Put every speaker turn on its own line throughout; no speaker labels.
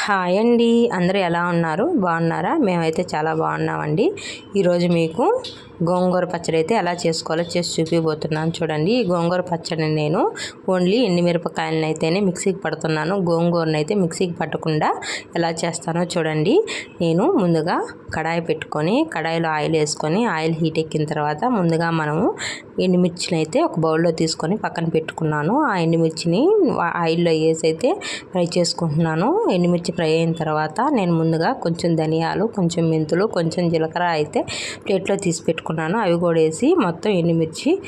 Hi అండి. అందరూ ఎలా ఉన్నారు? బాగున్నారా? మేమైతే చాలా బాగున్నామండి. ఈరోజు మీకు గోంగూర పచ్చడి అయితే ఎలా చేసుకోవాలో చేసి చూపిపోతున్నాను చూడండి ఈ గోంగూర పచ్చడిని నేను ఓన్లీ ఎండిమిరపకాయలను అయితేనే మిక్సీకి పడుతున్నాను. గోంగూరను అయితే మిక్సీకి పట్టకుండా ఎలా చేస్తానో చూడండి. నేను ముందుగా కడాయి పెట్టుకొని కడాయిలో ఆయిల్ వేసుకొని ఆయిల్ హీట్ ఎక్కిన తర్వాత ముందుగా మనము ఎండుమిర్చిని అయితే ఒక బౌల్లో తీసుకొని పక్కన పెట్టుకున్నాను. ఆ ఎండుమిర్చిని ఆయిల్లో వేసి అయితే ఫ్రై చేసుకుంటున్నాను. ఎండుమిర్చి ఫ్రై అయిన తర్వాత నేను ముందుగా కొంచెం ధనియాలు కొంచెం మెంతులు కొంచెం జీలకర్ర అయితే ప్లేట్లో తీసి పెట్టుకున్నాను. అవి కూడా వేసి మొత్తం ఎండుమిర్చి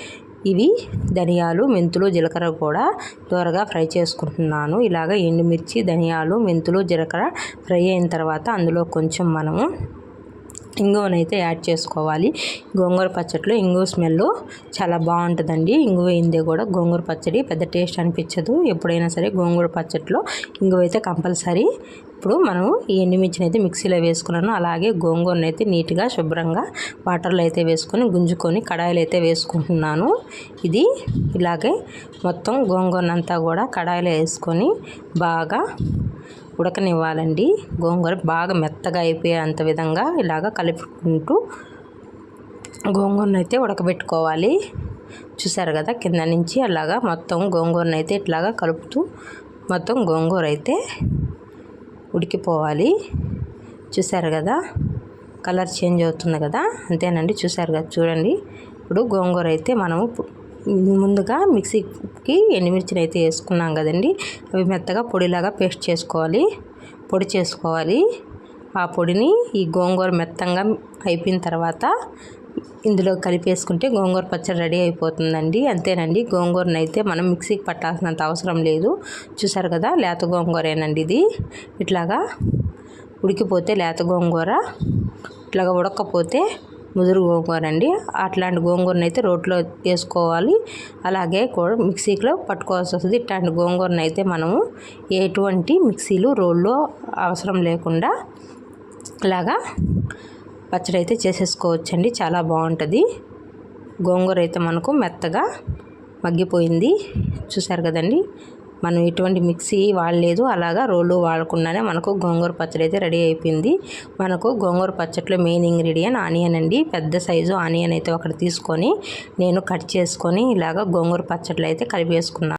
ఇవి ధనియాలు మెంతులు జీలకర్ర కూడా త్వరగా ఫ్రై చేసుకుంటున్నాను. ఇలాగ ఎండుమిర్చి ధనియాలు మెంతులు జీలకర్ర ఫ్రై అయిన తర్వాత అందులో కొంచెం మనము ఇంగువనైతే యాడ్ చేసుకోవాలి. గోంగూర పచ్చడిలో ఇంగువ స్మెల్ చాలా బాగుంటుందండి. ఇంగువ అయిందే కూడా గోంగూర పచ్చడి పెద్ద టేస్ట్ అనిపించదు. ఎప్పుడైనా సరే గోంగూర పచ్చడిలో ఇంగువ అయితే కంపల్సరీ. ఇప్పుడు మనం ఈ ఎండుమిర్చిని అయితే మిక్సీలో వేసుకున్నాను. అలాగే గోంగూరను అయితే నీట్గా శుభ్రంగా వాటర్లో అయితే వేసుకొని గుంజుకొని కడాయిలు అయితే వేసుకుంటున్నాను. ఇది ఇలాగే మొత్తం గోంగూరనంతా కూడా కడాయిలో వేసుకొని బాగా ఉడకనివ్వాలండి. గోంగూర బాగా మెత్తగా అయిపోయేంత విధంగా ఇలాగ కలుపుకుంటూ గోంగూరను అయితే ఉడకబెట్టుకోవాలి. చూసారు కదా కింద నుంచి అలాగా మొత్తం గోంగూరను అయితే ఇట్లాగా కలుపుతూ మొత్తం గోంగూర అయితే ఉడికిపోవాలి. చూసారు కదా కలర్ చేంజ్ అవుతుంది కదా అంతేనండి. చూసారు కదా చూడండి. ఇప్పుడు గోంగూర అయితే మనము ముందుగా మిక్సీకి ఎండుమిర్చిని అయితే వేసుకున్నాం కదండి. అవి మెత్తగా పొడిలాగా పేస్ట్ చేసుకోవాలి. పొడి చేసుకోవాలి. ఆ పొడిని ఈ గోంగూర మెత్తంగా అయిపోయిన తర్వాత ఇందులో కలిపేసుకుంటే గోంగూర పచ్చడి రెడీ అయిపోతుందండి. అంతేనండి. గోంగూరను అయితే మనం మిక్సీకి పట్టాల్సినంత అవసరం లేదు. చూసారు కదా లేత గోంగూరేనండి ఇది. ఇట్లాగా ఉడికిపోతే లేత గోంగూర. ఇట్లాగా ఉడకపోతే ముదురు గోంగూర అండి అట్లాంటి గోంగూరను అయితే రోట్లో వేసుకోవాలి. అలాగే కూడా మిక్సీలో పట్టుకోవాల్సి వస్తుంది. ఇట్లాంటి గోంగూరను అయితే మనము ఎటువంటి మిక్సీలు రోల్లో అవసరం లేకుండా ఇలాగా పచ్చడి అయితే చేసేసుకోవచ్చండి. చాలా బాగుంటుంది. గోంగూర అయితే మనకు మెత్తగా మగ్గిపోయింది. చూసారు కదండి? మనం ఎటువంటి మిక్సీ వాడలేదు. అలాగా రోలు వాడకుండానే మనకు గోంగూర పచ్చడి అయితే రెడీ అయిపోయింది. మనకు గోంగూర పచ్చట్లో మెయిన్ ఇంగ్రీడియంట్ ఆనియన్ అండి. పెద్ద సైజు ఆనియన్ అయితే ఒకటి తీసుకొని నేను కట్ చేసుకొని ఇలాగ గోంగూర పచ్చట్లు అయితే కలిపేసుకున్నాను